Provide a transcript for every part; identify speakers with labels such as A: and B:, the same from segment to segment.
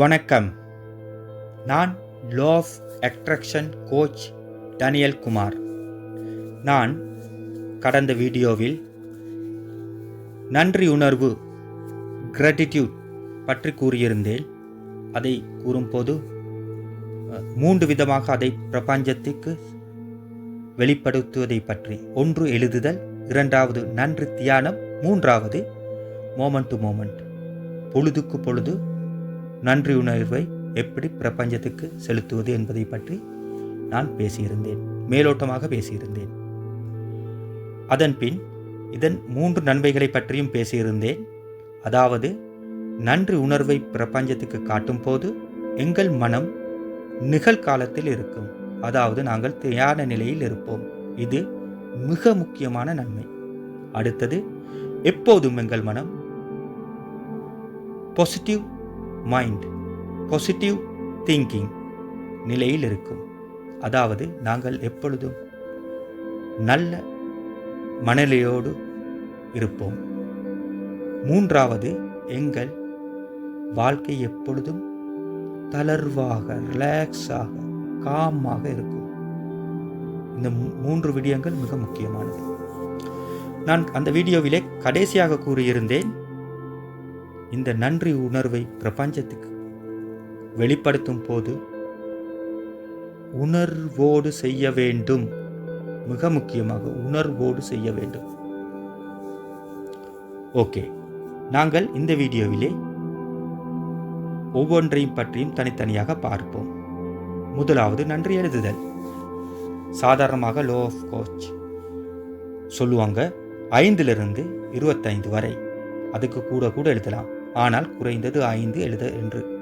A: வணக்கம். நான் law of attraction coach Daniel Kumar நான் கடந்த வீடியோவில் நன்றி உணர்வு கிராட்டிடியூட் பற்றி கூறியிருந்தேன். அதை கூறும்போது மூன்று விதமாக அதை பிரபஞ்சத்துக்கு வெளிப்படுத்துவதை பற்றி. ஒன்று எழுதுதல் இரண்டாவது நன்றி தியானம் மூன்றாவது மோமெண்ட் டு மோமெண்ட் பொழுதுக்கு பொழுது நன்றி உணர்வை எப்படி பிரபஞ்சத்துக்கு செலுத்துவது என்பதை பற்றி நான் பேசியிருந்தேன் மேலோட்டமாக பேசியிருந்தேன். அதன் பின் இதன் மூன்று நன்மைகளை பற்றியும் பேசியிருந்தேன். அதாவது நன்றி உணர்வை பிரபஞ்சத்துக்கு காட்டும் போது எங்கள் மனம் நிகழ்காலத்தில் இருக்கும். அதாவது நாங்கள் தியான நிலையில் இருப்போம். இது மிக முக்கியமான நன்மை. அடுத்தது எப்போதும் எங்கள் மனம் பாசிட்டிவ் மைண்ட் பாசிட்டிவ் திங்கிங் நிலையில் இருக்கும். அதாவது நாங்கள் எப்பொழுதும் நல்ல மனநிலையோடு இருப்போம். மூன்றாவது எங்கள் வாழ்க்கை எப்பொழுதும் தளர்வாக ரிலாக்ஸாக காமாக இருக்கும். இந்த மூன்று விடயங்கள் மிக முக்கியமானது. நான் அந்த வீடியோவிலே கடைசியாக கூறியிருந்தேன் இந்த நன்றி உணர்வை பிரபஞ்சத்துக்கு வெளிப்படுத்தும் போது உணர்வோடு செய்ய வேண்டும். மிக முக்கியமாக உணர்வோடு செய்ய வேண்டும். ஓகே. நாங்கள் இந்த வீடியோவிலே ஒவ்வொன்றையும் பற்றியும் தனித்தனியாக பார்ப்போம். முதலாவது நன்றி எழுதுதல். சாதாரணமாக லோ ஆஃப் கோச் சொல்லுவாங்க. ஐந்திலிருந்து இருபத்தைந்து வரை. அதுக்கு கூட கூட எழுதலாம். ஆனால் குறைந்தது ஐந்து எழுத என்று.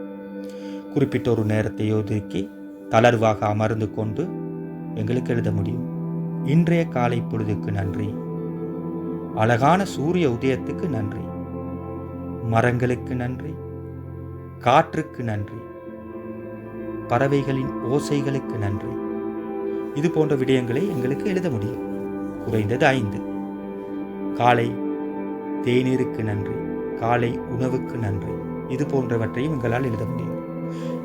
A: குறிப்பிட்ட ஒரு நேரத்தை ஒதுக்கி தளர்வாக அமர்ந்து கொண்டு எங்களுக்கு எழுத முடியும். இன்றைய காலை பொழுதுக்கு நன்றி. அழகான சூரிய உதயத்துக்கு நன்றி. மரங்களுக்கு நன்றி. காற்றுக்கு நன்றி. பறவைகளின் ஓசைகளுக்கு நன்றி. இது போன்ற விடயங்களை எங்களுக்கு எழுத முடியும். குறைந்தது ஐந்து. காலை தேநீருக்கு நன்றி காலை உணவுக்கு நன்றி. இது போன்றவற்றையும் எங்களால் எழுத முடியும்.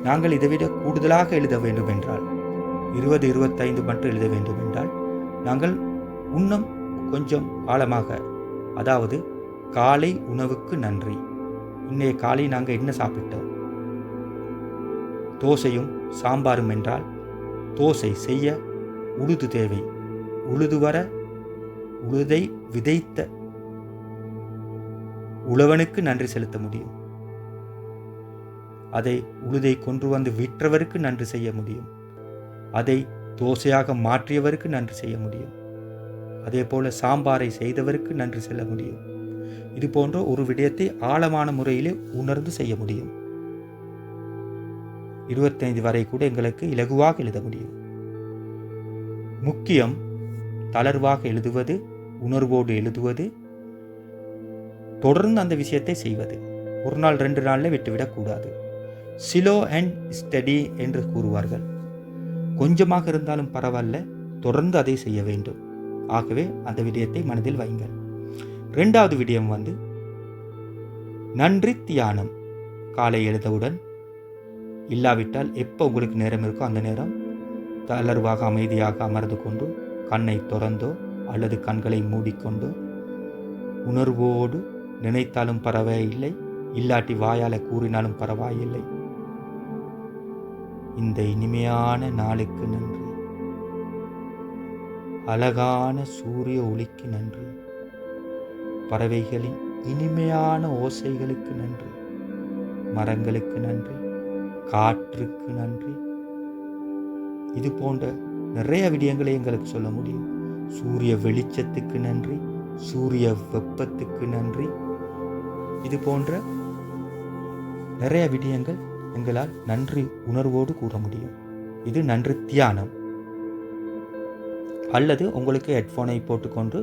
A: நாங்கள் இதைவிட கூடுதலாக எழுத வேண்டும் என்றால் இருபது இருபத்தைந்து மட்டும் எழுத வேண்டும் என்றால் நாங்கள் இன்னும் கொஞ்சம் ஆழமாக அதாவது காலை உணவுக்கு நன்றி. இன்றைய காலை நாங்கள் என்ன சாப்பிட்டோம்? தோசையும் சாம்பாரும் என்றால் தோசை செய்ய உழுது தேவை. உழுது வர உழுதை விதைத்த உழவனுக்கு நன்றி செலுத்த முடியும். அதை உழுதை கொண்டு வந்து விற்றவருக்கு நன்றி செய்ய முடியும். அதை தோசையாக மாற்றியவருக்கு நன்றி செய்ய முடியும். அதே போல சாம்பாரை செய்தவருக்கு நன்றி செல்ல முடியும். இது போன்ற ஒரு விடயத்தை ஆழமான முறையிலே உணர்ந்து செய்ய முடியும். இருபத்தைந்து வரை கூட எங்களுக்கு இலகுவாக எழுத முடியும். முக்கியம் தளர்வாக எழுதுவது உணர்வோடு எழுதுவது தொடர்ந்து அந்த விஷயத்தை செய்வது. ஒரு நாள் ரெண்டு நாளில் விட்டுவிடக்கூடாது சிலோ அண்ட் ஸ்டடி என்று கூறுவார்கள். கொஞ்சமாக இருந்தாலும் பரவாயில்ல. தொடர்ந்து அதை செய்ய வேண்டும். ஆகவே அந்த விடயத்தை மனதில் வையுங்கள். ரெண்டாவது விடயம் வந்து நன்றி தியானம். காலை எழுதவுடன் இல்லாவிட்டால் எப்போ உங்களுக்கு நேரம் இருக்கோ அந்த நேரம் தளர்வாக அமைதியாக அமர்ந்து கொண்டு கண்ணை திறந்தோ அல்லது கண்களை மூடிக்கொண்டோ உணர்வோடு நினைத்தாலும் பரவாயில்லை இல்லாட்டி வாயால் கூறினாலும் பரவாயில்லை. இந்த இனிமையான நாளுக்கு நன்றி. அழகான சூரிய ஒளிக்கு நன்றி. பறவைகளின் இனிமையான ஓசைகளுக்கு நன்றி. மரங்களுக்கு நன்றி. காற்றுக்கு நன்றி. இது போன்ற நிறைய விடயங்களை எங்களுக்கு சொல்ல முடியும். சூரிய வெளிச்சத்துக்கு நன்றி. சூரிய வெப்பத்துக்கு நன்றி. இது போன்ற நிறைய விடயங்கள் எங்களால் நன்றி உணர்வோடு கூற முடியும். இது நன்றி தியானம். அல்லது உங்களுக்கு ஹெட்ஃபோனை போட்டுக்கொண்டு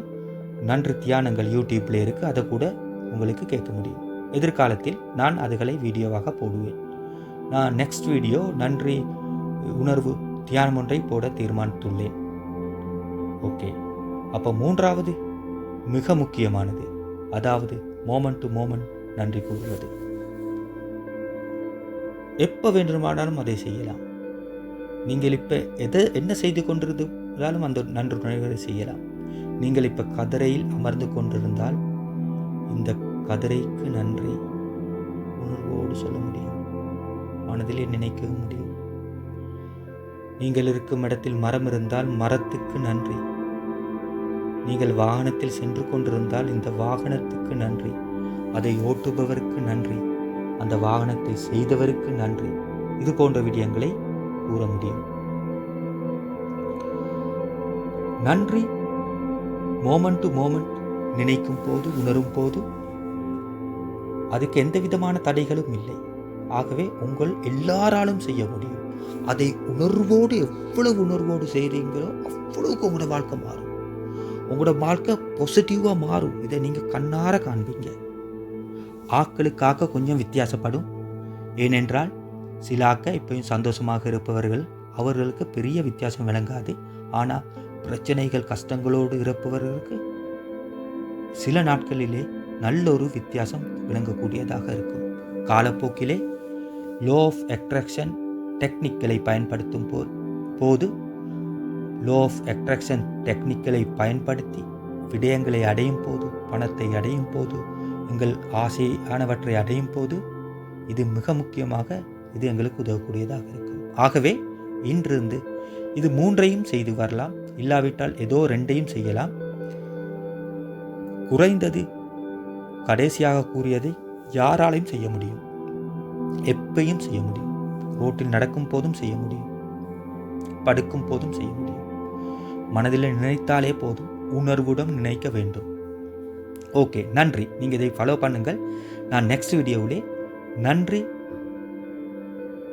A: நன்றி தியானங்கள் யூடியூப்பில் இருக்குது அதை கூட உங்களுக்கு கேட்க முடியும். எதிர்காலத்தில் நான் அதுகளை வீடியோவாக போடுவேன். நான் நெக்ஸ்ட் வீடியோ நன்றி உணர்வு தியானம் ஒன்றை போட தீர்மானித்துள்ளேன். ஓகே அப்போ மூன்றாவது மிக முக்கியமானது. அதாவது மோமெண்ட் டு மோமெண்ட் நன்றி கூறுவது. எப்போ வேண்டுமானாலும் அதை செய்யலாம். நீங்கள் இப்போ எதை என்ன செய்து கொண்டிருந்தாலும் அந்த நன்று உணர்வை செய்யலாம். நீங்கள் இப்போ கதிரையில் அமர்ந்து கொண்டிருந்தால் இந்த கதிரைக்கு நன்றி உணர்வோடு சொல்ல முடியும். மனதிலே நினைக்கவும் முடியும். நீங்கள் இருக்கும் இடத்தில் மரம் இருந்தால் மரத்துக்கு நன்றி. நீங்கள் வாகனத்தில் சென்று கொண்டிருந்தால் இந்த வாகனத்துக்கு நன்றி. அதை ஓட்டுபவருக்கு நன்றி. அந்த வாகனத்தை செய்தவருக்கு நன்றி. இது போன்ற விடயங்களை கூற முடியும். நன்றி. மோமெண்ட் டு மோமெண்ட் நினைக்கும் போது உணரும் போது அதுக்கு எந்த விதமான தடைகளும் இல்லை. ஆகவே உங்கள் எல்லாராலும் செய்ய முடியும். அதை உணர்வோடு எவ்வளவு உணர்வோடு செய்கிறீங்களோ அவ்வளவுக்கு உங்களோட வாழ்க்கை மாறும். உங்களோட வாழ்க்கை பாசிட்டிவாக மாறும். இதை நீங்கள் கண்ணார காண்பீங்க. ஆக்களுக்காக கொஞ்சம் வித்தியாசப்படும். ஏனென்றால் சில ஆக்க இப்பயும் சந்தோஷமாக இருப்பவர்கள். அவர்களுக்கு பெரிய வித்தியாசம் விளங்காது. ஆனால் பிரச்சனைகள் கஷ்டங்களோடு இருப்பவர்களுக்கு சில நாட்களிலே நல்ல ஒரு வித்தியாசம் விளங்கக்கூடியதாக இருக்கும். காலப்போக்கிலே லோ ஆஃப் அட்ராக்ஷன் டெக்னிக்களை பயன்படுத்தும் போ போது லோ ஆஃப் அட்ராக்ஷன் டெக்னிக்கலை பயன்படுத்தி விடயங்களை அடையும் போது பணத்தை அடையும் போது எங்கள் ஆசையானவற்றை அடையும் போது இது மிக முக்கியமாக இது எங்களுக்கு உதவக்கூடியதாக இருக்கும். ஆகவே இன்றிருந்து இது மூன்றையும் செய்து வரலாம். இல்லாவிட்டால் ஏதோ ரெண்டையும் செய்யலாம். குறைந்தது கடைசியாக கூறியதை யாராலையும் செய்ய முடியும். எப்பையும் செய்ய முடியும். ரோட்டில் நடக்கும் போதும் செய்ய முடியும். படுக்கும் போதும் செய்ய முடியும். மனதில் நினைத்தாலே போதும். உணர்வுடன் நினைக்க வேண்டும். ஓகே நன்றி. நீங்கள் இதை ஃபாலோ பண்ணுங்கள். நான் நெக்ஸ்ட் வீடியோவிலே நன்றி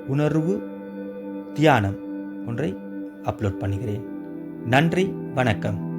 A: உணர்வு தியானம் ஒன்றை அப்லோட் பண்ணுகிறேன். நன்றி வணக்கம்.